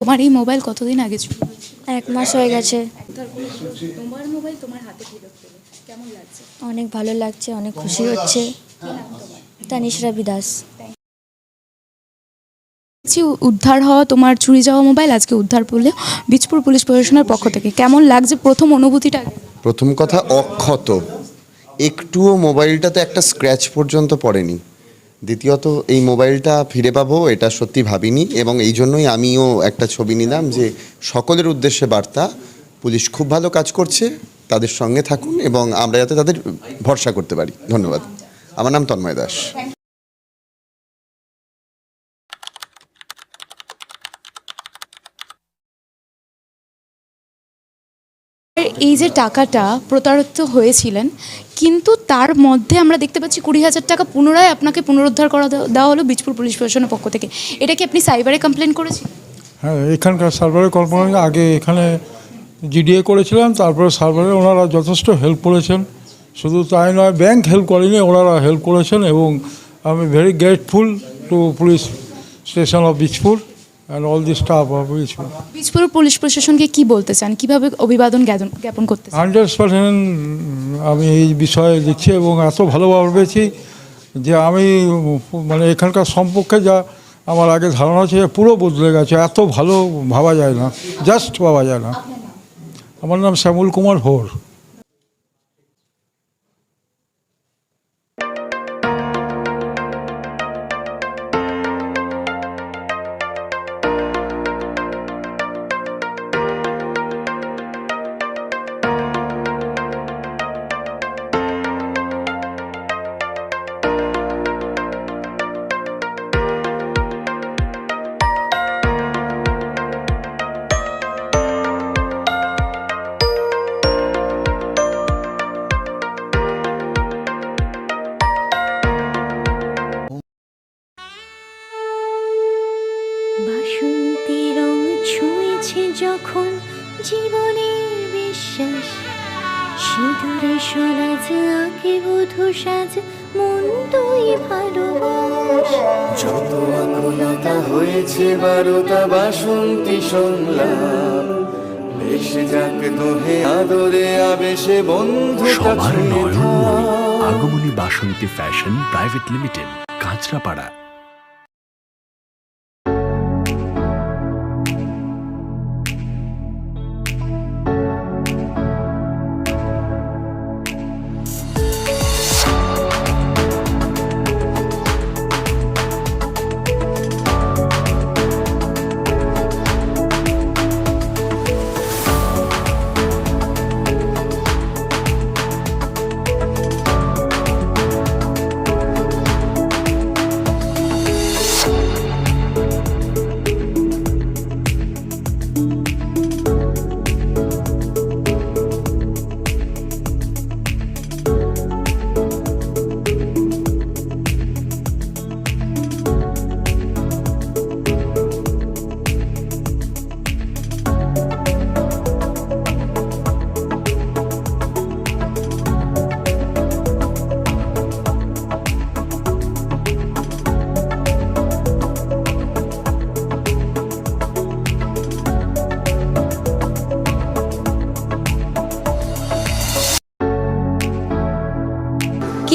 তোমার এই মোবাইল কতদিন আগে ছিল এক মাস হয়ে গেছে। তোমার মোবাইল তোমার হাতে ফেরত পেলে কেমন লাগছে? অনেক ভালো লাগছে অনেক খুশি হচ্ছে। তানিশরা বিদাস। দেখছি উদ্ধার হওয়া তোমার চুরি যাওয়া মোবাইল আজকে উদ্ধার করলে বীজপুর পুলিশ প্রশাসনের পক্ষ থেকে কেমন লাগছে প্রথম অনুভূতিটা? প্রথম কথা অক্ষত। একটুও মোবাইলটাতে একটা স্ক্র্যাচ পর্যন্ত পড়েনি। দ্বিতীয়ত, এই মোবাইলটা ফিরে পাবো, এটা সত্যি ভাবিনি এবং এই জন্যই আমিও একটা ছবি নিলাম যে সকলের উদ্দেশ্যে বার্তা, পুলিশ খুব ভালো কাজ করছে, তাদের সঙ্গে থাকুন এবং আমরা যাতে তাদের ভরসা করতে পারি। ধন্যবাদ। আমার নাম তন্ময় দাস। এই যে টাকাটা প্রতারিত হয়েছিলেন, কিন্তু তার মধ্যে আমরা দেখতে পাচ্ছি কুড়ি হাজার টাকা পুনরায় আপনাকে পুনরুদ্ধার করা দেওয়া- হলো বীজপুর পুলিশ প্রশাসনের পক্ষ থেকে। এটা কি আপনি সাইবারে কমপ্লেন করেছিলেন হ্যাঁ এখানকার সার্ভারে কল্পনা আগে এখানে জিডিএ করেছিলাম, তারপরে সার্ভারে ওনারা যথেষ্ট হেল্প করেছেন। শুধু তাই নয় ব্যাংক হেল্প করেনি, ওনারা হেল্প করেছেন এবং আমি very grateful to police station of Bijpur all the staff of Bijpur Bijpur police প্রশাসনকে কি বলতে চান? কীভাবে অভিবাদন জ্ঞাপন- জ্ঞাপন করতে চান? হান্ড্রেড পার্সেন্ট আমি এই বিষয়ে দিচ্ছি এবং এত ভালোভাবে পেয়েছি যে আমি মানে এখানকার সম্পর্কে যা আমার আগে ধারণা ছিল পুরো বদলে গেছে। এত ভালো ভাবা যায় না জাস্ট ভাবা যায় না। আমার নাম শ্যামল কুমার হোর যখন জীবনের বিশ্বাস সিঁদুরে সরাজ আঁকে বধু সাজ মন তুই ভালোবাস। যত আকুলতা হয়েছে বারোটা বাসন্তী সংলাপ ভেসে যাক দোহে আদরে আবেশে বন্ধু সবার Nayanmoni Agamani Basanti fashion private limited Kanchrapara.